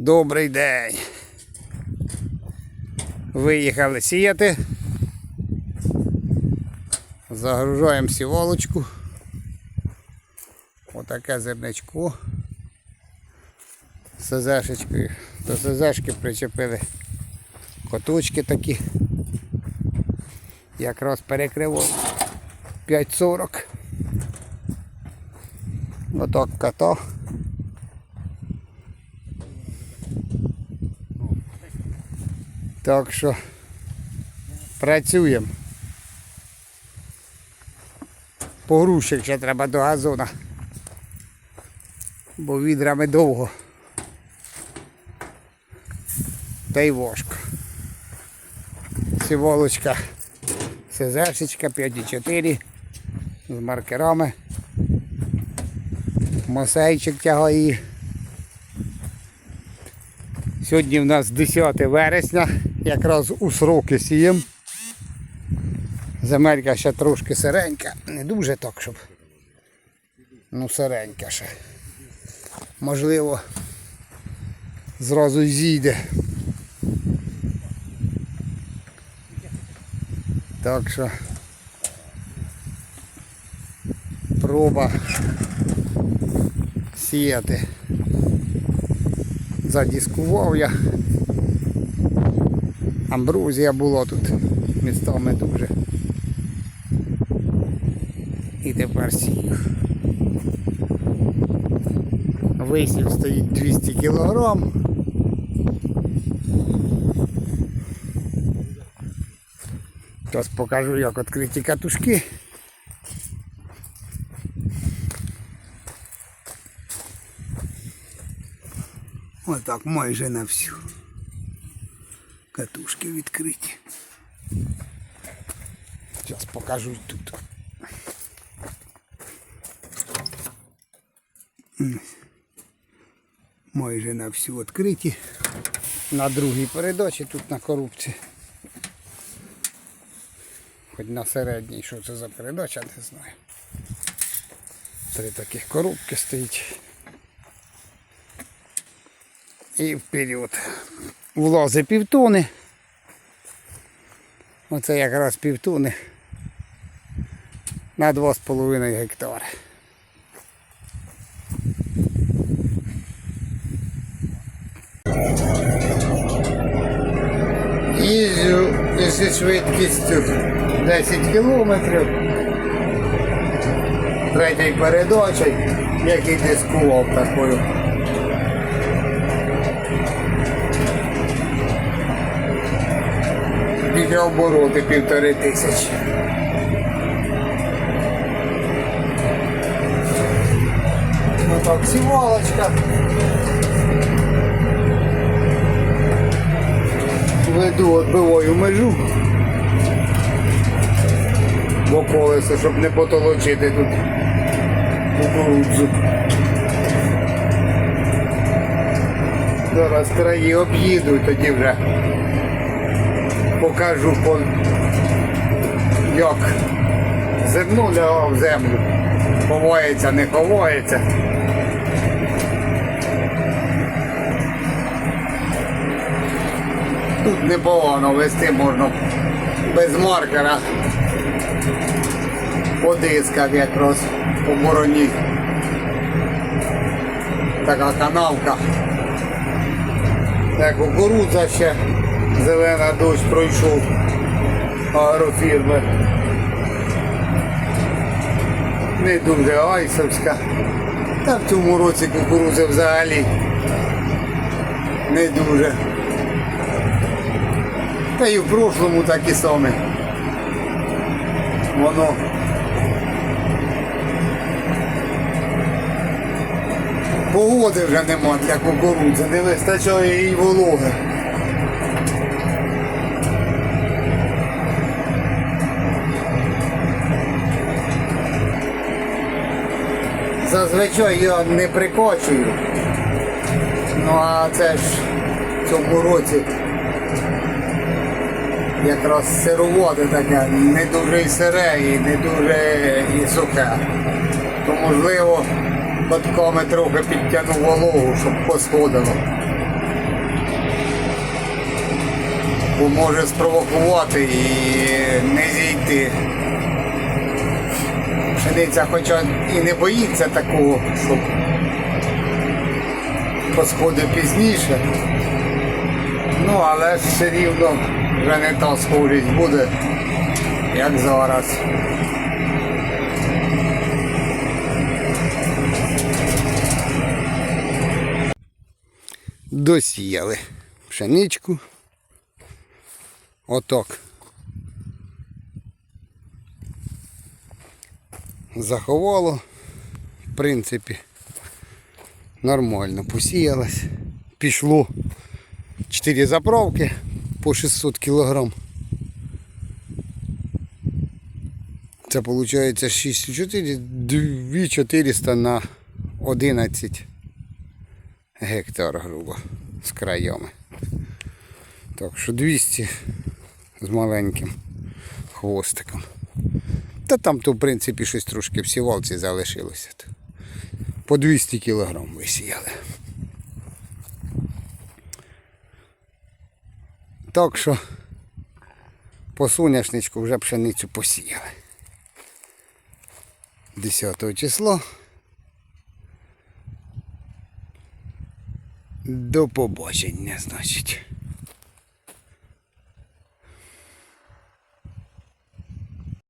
Добрий день. Виїхали сіяти. Загружаємо сіволочку. Отаке зерничко. СЗшечкою. До СЗшки причепили коточки такі. Якраз перекриво 5.40. Отак кота. Так що працюємо. Погрузчик ще треба до газона. Бо відрами довго. Та й важко. Сіволочка СЗшечка 5,4 з маркерами. Мосейчик тягає. Сьогодні в нас 10 вересня, якраз у сроки сієм. Земелька ще трошки сиренька, не дуже так, щоб. Ну, сиренька ще. Можливо, зразу зійде. Так що проба сіяти. Задіскував я. Амбрузія було тут містами дуже. І тепер сію. Висів стоїть 200 кілограм. Зараз покажу, як відкриті катушки. Отак майже на всю. Катушки відкриті. Зараз покажу тут. Майже на всю відкриті. На другій передачі тут на коробці. Хоч на середній, що це за передача, не знаю. Три таких коробки стоїть. І вперед. Влази півтони. Оце якраз півтони на 2,5 гектари. Їжджу зі швидкістю 10 кілометрів. Третій передачі, який дискував такою. Біля обороти півтори тисячі. Ну так, сівалочка. Веду відбиваю межу. Бо колесо, щоб не потолочити тут кукурудзу. Зараз краї об'їду тоді вже покажу як зерно в землю. Ховається, не ховається. Тут непогано вести можна без маркера. По якраз по бороні. Така канавка. Так кукурудза ще зелена дощ пройшов агрофірми. Не дуже айсовська. Та в цьому році кукурудзи взагалі не дуже. Та і в прошлому такі самі. Воно погоди вже нема для кукурудзи, не вистачає їй вологи. плечо його не прикочую. Ну а це ж в цьому році якраз сироводи таке, не дуже сире і не дуже і сухе. То можливо батками трохи підтягну вологу, щоб посходило. Бо може спровокувати і не зійти. Пшениця хоча і не боїться такого, щоб посходить пізніше. Ну, але все рівно вже не та схожість буде, як зараз. Досіяли пшеничку. Отак. Заховало. В принципі, нормально посіялось. Пішло 4 заправки по 600 кілограм. Це виходить 6,4, 2400 на 11 гектар, грубо, з краями. Так що 200 з маленьким хвостиком. Та там то, в принципі, щось трошки в сівалці залишилося. По 200 кілограм висіяли. Так що по соняшничку вже пшеницю посіяли. 10 числа. До побачення, значить.